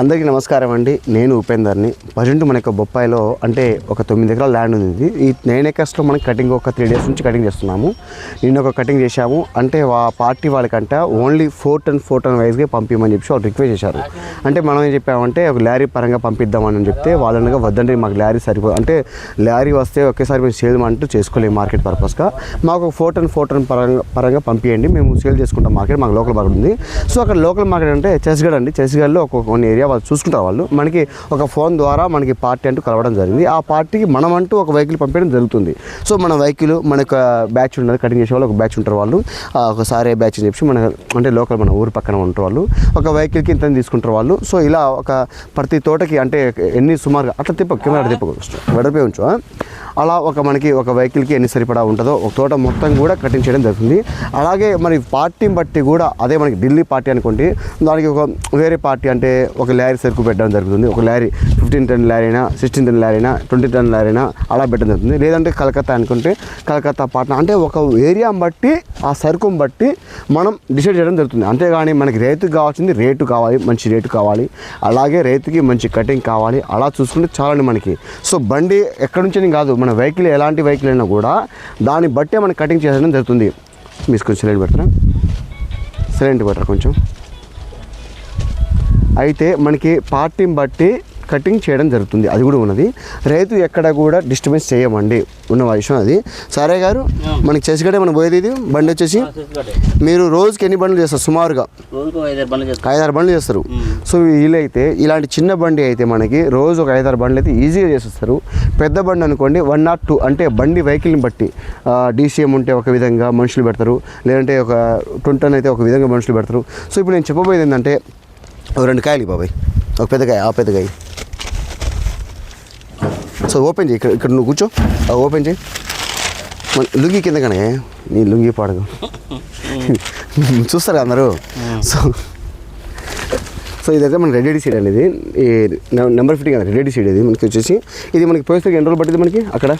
అందరికీ నమస్కారం అండి. నేను ఉపేందర్ని. ప్రజెంట్ మన యొక్క బొప్పాయిలో అంటే ఒక తొమ్మిది ఎకరాల ల్యాండ్ ఉంది. ఈ నైన్ ఎకర్స్లో మనం కటింగ్ ఒక త్రీ డేస్ నుంచి కటింగ్ చేస్తున్నాము. నిన్న ఒక కటింగ్ చేశాము. అంటే ఆ party వాళ్ళకంట only four ton four ton వైజ్గా పంపించమని చెప్పి వాళ్ళు రిక్వెస్ట్ చేశారు. అంటే మనం ఏం చెప్పామంటే ఒక లారీ పరంగా పంపిద్దామని చెప్తే వాళ్ళనగా వద్దండి మాకు లారీ సరిపో అంటే లారీ వస్తే ఒకేసారి మేము సేల్ అంటూ చేసుకోలేము మార్కెట్ పర్పస్గా. మాకు ఫోర్ టన్ ఫోర్ టన్ పరంగా పరంగా పంపించండి మేము సేల్ చేసుకుంటాం మార్కెట్ మాకు లోకల్ మార్కెట్ ఉంది. సో అక్కడ లోకల్ మార్కెట్ అంటే చెస్గడ్ అండి. చెస్గడ్లో ఒక కొన్ని ఏరియా వాళ్ళు చూసుకుంటారు వాళ్ళు. మనకి ఒక ఫోన్ ద్వారా మనకి పార్టీ అంటూ కలవడం జరిగింది. ఆ పార్టీకి మనం అంటూ ఒక వెహికల్ పంపించడం జరుగుతుంది. సో మన వెహికల్ మన యొక్క బ్యాచ్ ఉన్నది కటింగ్ చేసే వాళ్ళు ఒక బ్యాచ్ ఉంటారు వాళ్ళు. ఒకసారి బ్యాచ్ అని చెప్పి మన అంటే లోకల్ మన ఊరు పక్కన ఉంటారు వాళ్ళు. ఒక వెహికల్కి ఇంత తీసుకుంటారు వాళ్ళు. సో ఇలా ఒక ప్రతి తోటకి అంటే ఎన్ని సుమారుగా అట్లా తిప్ప కెమెరా తిప్ప వెడపే ఉంచు అలా ఒక మనకి ఒక వెహికల్కి ఎన్ని సరిపడా ఉంటుందో ఒక తోట మొత్తం కూడా కటింగ్ చేయడం జరుగుతుంది. అలాగే మరి పార్టీని బట్టి కూడా అదే మనకి ఢిల్లీ పార్టీ అనుకోండి దానికి ఒక వేరే పార్టీ అంటే ఒక లారీ సరుకు పెట్టడం జరుగుతుంది. ఒక లారీ ఫిఫ్టీన్ టన్ లారీ అయినా సిక్స్టీన్ టన్ లారీ అయినా ట్వంటీ టన్ లారీ అయినా అలా పెట్టడం జరుగుతుంది. లేదంటే కలకత్తా అనుకుంటే కలకత్తా పాట్నా అంటే ఒక ఏరియాని బట్టి ఆ సరుకుని బట్టి మనం డిసైడ్ చేయడం జరుగుతుంది. అంతేగాని మనకి రైతుకు కావాల్సింది రేటు కావాలి మంచి రేటు కావాలి. అలాగే రైతుకి మంచి కటింగ్ కావాలి. అలా చూసుకుంటే చాలండి మనకి. సో బండి ఎక్కడి నుంచి కాదు మన వెహికల్ ఎలాంటి వెహికల్ అయినా కూడా దాన్ని బట్టే మనం కటింగ్ చేయడం జరుగుతుంది. మీరు కొంచెం సైలెంట్ పెడతారా సైలెంట్ పెట్టరా కొంచెం? అయితే మనకి పార్టీని బట్టి కటింగ్ చేయడం జరుగుతుంది. అది కూడా ఉన్నది. రైతు ఎక్కడ కూడా డిస్టర్బెన్స్ చేయమండి. ఉన్న విషయం అది. సరే గారు మనకి చేసిగడే మనం పోయేది ఇది? బండి వచ్చేసి? మీరు రోజుకి ఎన్ని బండ్లు చేస్తారు? సుమారుగా? ఐదారు బండ్లు చేస్తారు. సో వీలైతే ఇలాంటి చిన్న బండి అయితే మనకి రోజు ఒక ఐదారు బండ్లు అయితే ఈజీగా చేసేస్తారు. పెద్ద బండి అనుకోండి వన్ నాట్ టూ అంటే బండి వెహికల్ని బట్టి డీసీఎం ఉంటే ఒక విధంగా మనుషులు పెడతారు. లేదంటే ఒక ట్వంటన్ అయితే ఒక విధంగా మనుషులు పెడతారు. సో ఇప్పుడు నేను చెప్పబోయేది ఏంటంటే రెండు కాయలు బాబాయ్. ఒక పెద్ద కాయ ఆ పెద్ద కాయ. సో ఓపెన్ చేయి ఇక్కడ ఇక్కడ నువ్వు కూర్చో. ఓపెన్ చేయి. మన లుంగి కిందగానే నీ లుంగి పాడదు. చూస్తారు కదా అందరూ? సో సో ఇదైతే మన రెడీ సీడ్ అనేది. ఈ నెంబర్ ఫిఫ్టీ కదా రెడీ సీడ్ ఇది మనకి వచ్చేసి. ఇది మనకి పోయేసరికి ఎన్ని రోజులు పట్టింది మనకి అక్కడ?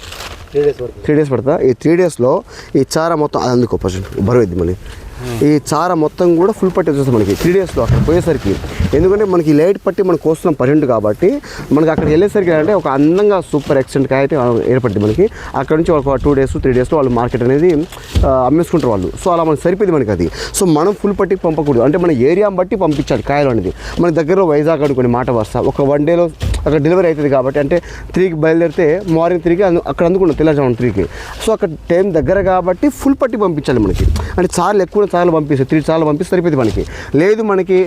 త్రీ డేస్ పడుతుందా. ఈ త్రీ డేస్లో ఈ చార మొత్తం అది అందుకో పర్సెంట్ బరువు మళ్ళీ. ఈ చార మొత్తం కూడా ఫుల్ పట్టి వచ్చేస్తుంది మనకి. త్రీ డేస్లో అక్కడ పోయేసరికి. ఎందుకంటే మనకి లైట్ పట్టి మనం కోస్తున్నాం పర్సెంట్ కాబట్టి మనకి అక్కడ వెళ్ళేసరికి అంటే ఒక అందంగా సూపర్ ఎక్సెంట్ కాయ అయితే ఏర్పడింది మనకి. అక్కడ నుంచి ఒక టూ డేస్ త్రీ డేస్లో వాళ్ళు మార్కెట్ అనేది అమ్మేసుకుంటారు వాళ్ళు. సో అలా మనకి సరిపోయింది మనకి అది. సో మనం ఫుల్ పట్టి పంపకూడదు. అంటే మన ఏరియాని బట్టి పంపించాలి కాయలు అనేది. మన దగ్గరలో వైజాగ్ అనుకునే మాట వస్తా. ఒక వన్ డేలో అక్కడ డెలివరీ అవుతుంది కాబట్టి అంటే త్రీకి బయలుదేరితే మార్నింగ్ త్రీకి అందు అక్కడ అందుకున్నాం తెల్లజామున త్రీకి సో అక్కడ టైం దగ్గర కాబట్టి ఫుల్ పట్టి పంపించాలి మనకి. అంటే చార్లు ఎక్కువ చాలా పంపిస్తాయి త్రీ చాలా పంపిస్తే సరిపోతుంది మనకి. లేదు మనకి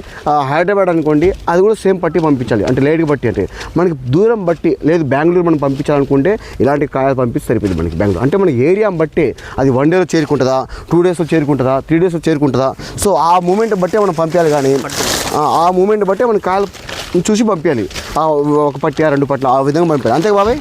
హైదరాబాద్ అనుకోండి అది కూడా సేమ్ పట్టి పంపించాలి. అంటే లేట్కి బట్టి అంటే. మనకి దూరం బట్టి లేదు బెంగళూరు మనం పంపించాలనుకుంటే ఇలాంటి కాయలు పంపిస్తే సరిపోతుంది మనకి బెంగళూరు. అంటే మన ఏరియాని బట్టి అది వన్ డేలో చేరుకుంటుందా టూ డేస్లో చేరుకుంటుందా త్రీ డేస్లో చేరుకుంటుందా. సో ఆ మూమెంట్ బట్టే మనం పంపించాలి కానీ ఆ, ఆ మూమెంట్ బట్టే మన కాయలు చూసి పంపించాలి ఒక పట్టి ఆ రెండు పట్ల ఆ విధంగా పంపించాలి అంతే బాబాయ్?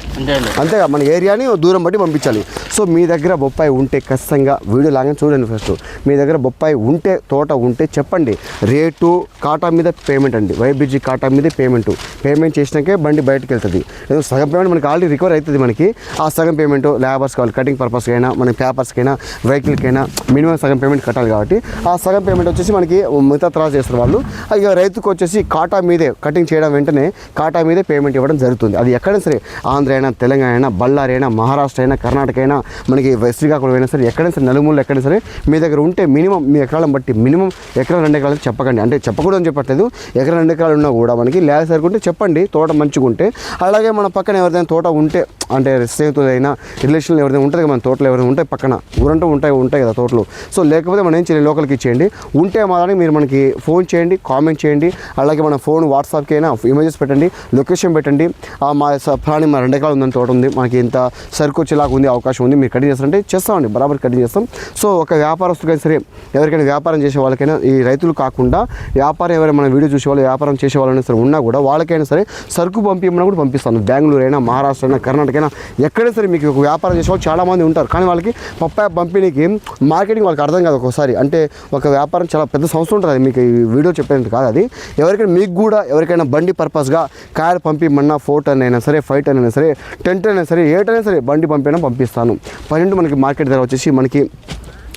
అంతే మన ఏరియాని దూరం బట్టి పంపించాలి. సో మీ దగ్గర బొప్పాయి ఉంటే ఖచ్చితంగా వీడియో లాగా చూడండి ఫస్ట్ మీ దగ్గర బొప్పాయి ఉంటే తోట ఉంటే చెప్పండి. రేటు కాటా మీద పేమెంట్ అండి. వైబీజీ కాటా మీద పేమెంట్ పేమెంట్ చేసినాకే బండి బయటకు వెళ్తుంది. సగం పేమెంట్ మనకి ఆల్రెడీ రికవర్ అవుతుంది మనకి. ఆ సగం పేమెంట్ లేబర్స్ కావాలి కటింగ్ పర్పస్కి అయినా మన పేపర్స్కైనా వెహికల్కైనా మినిమం సగం పేమెంట్ కట్టాలి కాబట్టి ఆ సగం పేమెంట్ వచ్చేసి మనకి మిగతా తర్వాత చేస్తారు వాళ్ళు. ఇక రైతుకు వచ్చేసి కాటా మీదే కటింగ్ చేయడం వెంటనే కాటా మీదే పేమెంట్ ఇవ్వడం జరుగుతుంది. అది ఎక్కడైనా సరే ఆంధ్ర అయినా తెలంగాణ అయినా బళ్ళారి అయినా మహారాష్ట్ర అయినా కర్ణాటక అయినా మనకి శ్రీకాకుళం అయినా సరే ఎక్కడైనా సరే నలుమూలలో ఎక్కడైనా సరే మీ దగ్గర ఉంటే మినిమం మీ ఎకరాలను బట్టి మినిమం ఎకరం రెండు ఎకరాలు చెప్పకండి. అంటే చెప్పకూడదు అని చెప్పట్లేదు. ఎకరం రెండు ఎకరాలు ఉన్నా కూడా మనకి లేదా సరుకుంటే చెప్పండి. తోట మంచిగా ఉంటే అలాగే మన పక్కన ఎవరిదైనా తోట ఉంటే అంటే స్నేహితులైనా రిలేషన్లు ఎవరైనా ఉంటుంది కదా మన తోటలో ఎవరైనా ఉంటాయి పక్కన. ఊరంటూ ఉంటాయి ఉంటాయి కదా తోటలు. సో లేకపోతే మనం ఏం చేయాలి? లోకల్కి ఇచ్చేయండి. ఉంటే మాత్రం మీరు మనకి ఫోన్ చేయండి కామెంట్ చేయండి. అలాగే మన ఫోన్ వాట్సాప్ అయినా ఇమేజెస్ పెట్టండి లొకేషన్ పెట్టండి. ఆ మా స- ప్రాణి మా రెండు ఎకరాలు ఉందని తోట ఉంది. మనకి ఇంత సరుకు వచ్చేలాగా ఉంది అవకాశం ఉంది. మీరు కటింగ్ చేస్తారంటే చేస్తామండి. బరాబర్ కటింగ్ చేస్తాం. సో ఒక వ్యాపారస్తుకైనా సరే ఎవరికైనా వ్యాపారం చేసే వాళ్ళకైనా ఈ రైతులు కాకుండా వ్యాపారం ఎవరైనా మన వీడియో చూసే వాళ్ళు వ్యాపారం చేసే వాళ్ళైనా సరే ఉన్నా కూడా వాళ్ళకైనా సరే సరుకు పంపించమని కూడా పంపిస్తాను. బెంగళూరు అయినా మహారాష్ట్ర అయినా కర్ణాటక అయినా ఎక్కడైనా సరే మీకు ఒక వ్యాపారం చేసే వాళ్ళు చాలామంది ఉంటారు. కానీ వాళ్ళకి పప్పాయ పంపిణీకి మార్కెటింగ్ వాళ్ళకి అర్థం కాదు ఒకసారి. అంటే ఒక వ్యాపారం చాలా పెద్ద సంస్థ ఉంటుంది. మీకు ఈ వీడియో చెప్పేది కాదు అది. ఎవరికైనా మీకు కూడా ఎవరికైనా బండి పర్పస్గా కాయలు పంపిమన్నా ఫోర్ టన్ అయినా సరే ఫైవ్ టన్ అయినా సరే టెన్ టన్ అయినా సరే ఏ టన్ అయినా సరే బండి పంపినా పంపిస్తాను. పన్నెండు మనకి మార్కెట్ ధర వచ్చేసి మనకి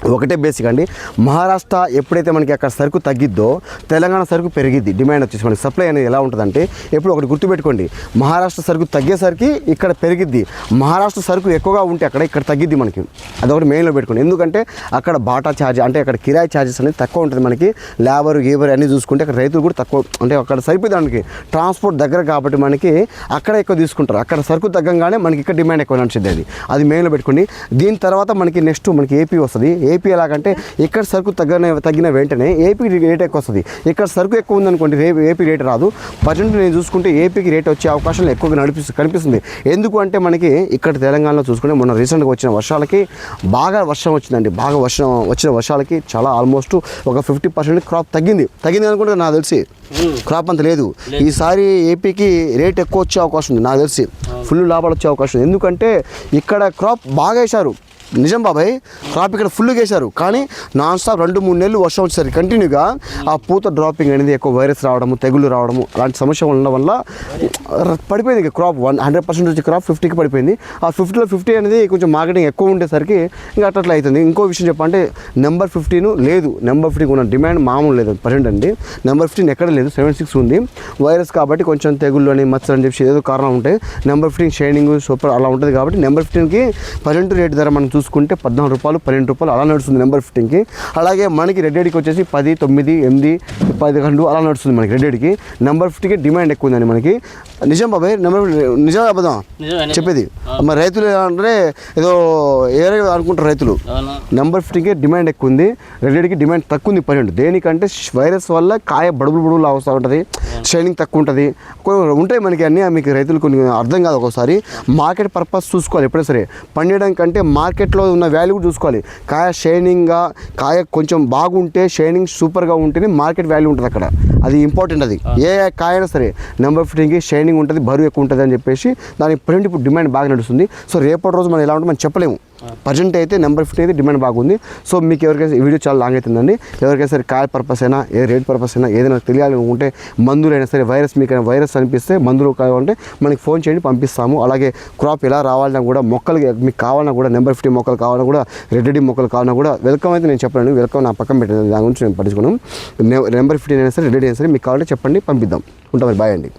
ఒకటే బేసిక్ అండి. మహారాష్ట్ర ఎప్పుడైతే మనకి అక్కడ సరుకు తగ్గిద్దో తెలంగాణ సరుకు పెరిగిద్ది డిమాండ్ వచ్చేసి మనకి సప్లై అనేది ఎలా ఉంటుందంటే ఎప్పుడు ఒకటి గుర్తుపెట్టుకోండి. మహారాష్ట్ర సరుకు తగ్గేసరికి ఇక్కడ పెరిగిద్ది. మహారాష్ట్ర సరుకు ఎక్కువగా ఉంటే అక్కడ ఇక్కడ తగ్గిద్ది మనకి. అదొకటి మెయిన్లో పెట్టుకోండి. ఎందుకంటే అక్కడ బాటా ఛార్జ్ అంటే అక్కడ కిరాయి ఛార్జెస్ అనేది తక్కువ ఉంటుంది మనకి. లేబర్ గేబర్ అన్నీ చూసుకుంటే అక్కడ రైతులు కూడా తక్కువ అంటే అక్కడ సరిపోయింది ట్రాన్స్పోర్ట్ దగ్గర కాబట్టి మనకి అక్కడ ఎక్కువ తీసుకుంటారు. అక్కడ సరుకు తగ్గంగానే మనకి ఇక్కడ డిమాండ్ ఎక్కువ నడిచింది అది. అది మెయిన్లో పెట్టుకోండి. దీని తర్వాత మనకి నెక్స్ట్ మనకి ఏపీ వస్తుంది. ఏపీ ఎలాగంటే ఇక్కడ సరుకు తగ్గన తగ్గిన వెంటనే ఏపీ రేట్ ఎక్కువ వస్తుంది. ఇక్కడ సరుకు ఎక్కువ ఉందనుకోండి రేపు ఏపీ రేట్ రాదు. ప్రజెంట్ నేను చూసుకుంటే ఏపీకి రేట్ వచ్చే అవకాశాలు ఎక్కువగా నడిపిస్తుంది కనిపిస్తుంది. ఎందుకు అంటే మనకి ఇక్కడ తెలంగాణలో చూసుకుంటే మొన్న రీసెంట్గా వచ్చిన వర్షాలకి బాగా వర్షం వచ్చిందండి. బాగా వర్షం వచ్చిన వర్షాలకి చాలా ఆల్మోస్ట్ ఒక ఫిఫ్టీ పర్సెంట్ క్రాప్ తగ్గింది. తగ్గింది అనుకుంటే నాకు తెలిసి క్రాప్ అంత లేదు. ఈసారి ఏపీకి రేట్ ఎక్కువ వచ్చే అవకాశం ఉంది నాకు తెలిసి. ఫుల్ లాభాలు వచ్చే అవకాశం ఉంది. ఎందుకంటే ఇక్కడ క్రాప్ బాగా వేశారు. నిజం బాబాయ్ క్రాప్ ఇక్కడ ఫుల్గా వేశారు కానీ నాన్ స్టాప్ రెండు మూడు నెలలు వర్షం వచ్చేసరికి కంటిన్యూగా ఆ పూత డ్రాపింగ్ అనేది ఎక్కువ వైరస్ రావడము తెగులు రావడము అలాంటి సమస్య ఉండడం వల్ల పడిపోయింది ఇక క్రాప్ వన్ హండ్రెడ్ పర్సెంట్ వచ్చి క్రాప్ ఫిఫ్టీకి పడిపోయింది. ఆ ఫిఫ్టీలో ఫిఫ్టీ అనేది కొంచెం మార్కెటింగ్ ఎక్కువ ఉండేసరికి ఇంకా అట్లా అవుతుంది ఇంకో విషయం చెప్పంటే నెంబర్ ఫిఫ్టీన్ లేదు. నెంబర్ ఫిఫ్టీకి ఉన్న డిమాండ్ మామూలు లేదు ప్రజెంట్ అండి. నెంబర్ ఫిఫ్టీన్ ఎక్కడ లేదు. సెవెన్ సిక్స్ ఉంది. వైరస్ కాబట్టి కొంచెం తెగుళ్ళు అని మచ్చలు అని చెప్పి ఏదో కారణం ఉంటాయి నెంబర్ ఫిఫ్టీన్ షైనింగ్ సూపర్ అలా ఉంటుంది కాబట్టి నెంబర్ ఫిఫ్టీన్కి ప్రజెంట్ రేట్ ధర మనం చూసుకుంటే పద్నాలుగు రూపాయలు పన్నెండు రూపాయలు అలా నడుస్తుంది నెంబర్ ఫిఫ్టీన్కి. అలాగే మనకి రెడ్ ఎడికి వచ్చేసి పది తొమ్మిది ఎనిమిది పదకొండు అలా నడుస్తుంది మనకి రెడ్ ఎడికి నెంబర్ ఫిఫ్టీకి డిమాండ్ ఎక్కువ ఉందండి మనకి. నిజం బాబాయ్ నెంబర్ నిజం అబద్ధం చెప్పేది. మరి రైతులు అంటే ఏదో ఏరే అనుకుంటారు రైతులు. నెంబర్ ఫిఫ్టీన్కి డిమాండ్ ఎక్కువ ఉంది. రెడ్డికి డిమాండ్ తక్కువ ఉంది పర్సెంట్ దేనికంటే వైరస్ వల్ల కాయ బడుగులు బడుగులు అవసరం ఉంటుంది షైనింగ్ తక్కువ ఉంటుంది. ఉంటాయి మనకి అన్నీ మీకు రైతులు కొన్ని అర్థం కాదు ఒకసారి. మార్కెట్ పర్పస్ చూసుకోవాలి ఎప్పుడైనా సరే. పండించడం కంటే మార్కెట్లో ఉన్న వాల్యూ కూడా చూసుకోవాలి. కాయ షైనింగ్గా కాయ కొంచెం బాగుంటే షైనింగ్ సూపర్గా ఉంటేనే మార్కెట్ వాల్యూ ఉంటుంది అక్కడ అది ఇంపార్టెంట్ అది. ఏ కాయ అయినా సరే నెంబర్ ఫిఫ్టీన్కి షైనింగ్ ఉంటుంది బరువు ఎక్కువ ఉంటుంది అని చెప్పేసి దానికి ప్రింట్ ఇప్పుడు డిమాండ్ బాగా నడుస్తుంది. సో రేపటి రోజు మనం ఎలా ఉంటే మనం చెప్పలేము. ప్రజెంట్ అయితే నెంబర్ ఫిఫ్టీ అయితే డిమాండ్ బాగుంది. సో మీకు ఎవరికైనా ఈ వీడియో చాలా లాంగ్ అవుతుందండి. ఎవరికైనా సరే కాయ పర్పస్ అయినా ఏ రేట్ పర్పస్ అయినా ఏదైనా తెలియాలనుకుంటే మందులు అయినా సరే వైరస్ మీకు అయినా వైరస్ అనిపిస్తే మందులు కావాలంటే మనకి ఫోన్ చేయండి పంపిస్తాము. అలాగే క్రాప్ ఎలా రావాలన్నా కూడా మొక్కలు మీకు కావాలన్నా కూడా నెంబర్ ఫిఫ్టీ మొక్కలు కావాలన్నా కూడా రెడ్డి మొక్కలు కావాలన్నా కూడా వెల్కమ్ అయితే నేను చెప్పలేను. వెల్కమ్ నా పక్కన పెట్టాను దాని గురించి నేను పట్టించుకున్నాను నెంబర్ ఫిఫ్టీన్ అయినా సరే రెడ్డి అయినా సరే మీకు కావాలంటే చెప్పండి పంపిద్దాం. ఉంటాం మరి బాయ్ అండి.